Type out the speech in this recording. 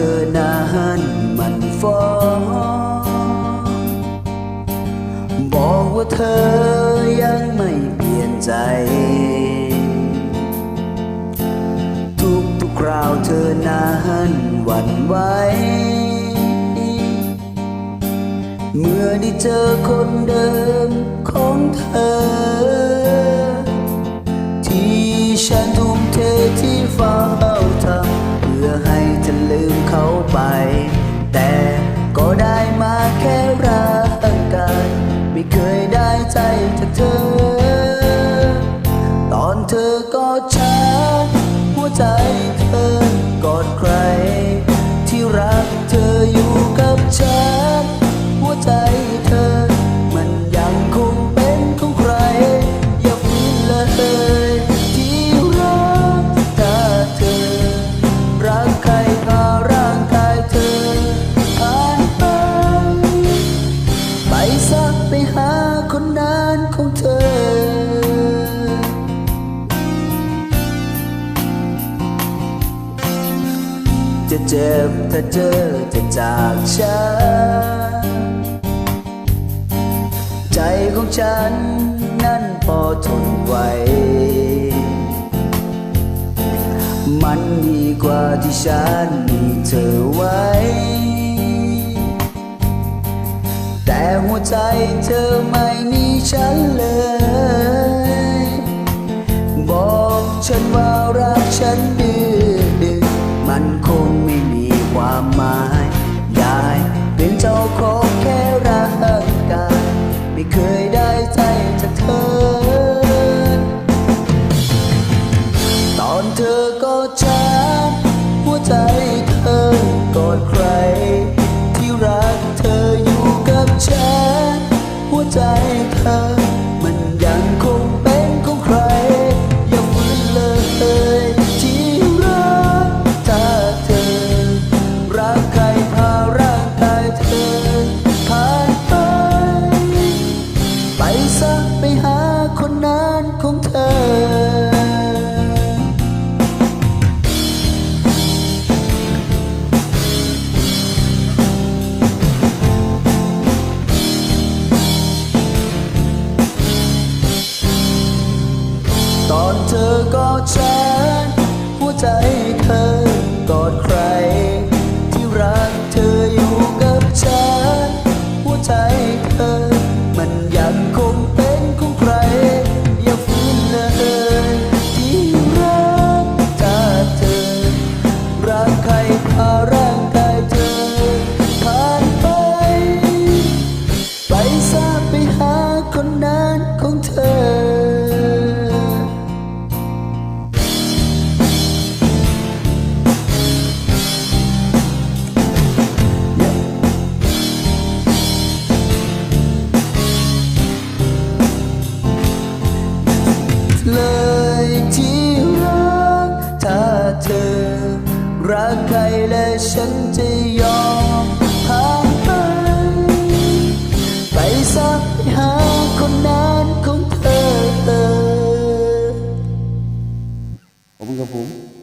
เธอนานมันฟ้องบอกว่าเธอยังไม่เปลี่ยนใจ ทุกทุกคราวเธอนานหวั่นไหวเมื่อได้เจอคนเดิมของเธอ แต่ก็ได้มาแค่รักกายไม่เคยได้ใจจากเธอ ตอนเธอกอดฉันหัวใจเธอกอดใคร ที่รักเธออยู่ เจ็บถ้าเจอจะจากฉัน ใจของฉันนั้นพอทนไหว มันดีกว่าที่ฉันมีเธอไว้ แต่หัวใจเธอไม่มีฉันเลย บอกฉันว่า ของแค่ร่างกายไม่เคยได้ใจจากเธอ ตอนเธอกอดฉันหัวใจเธอกอดใคร ที่รักเธออยู่กับฉัน หัวใจเธอ มันยังคงเป็นของใคร อย่าฝืนเลยที่รักถ้าเธอ รักใครพาร่างกายเธอ กอดฉันหัวใจเธอ open the home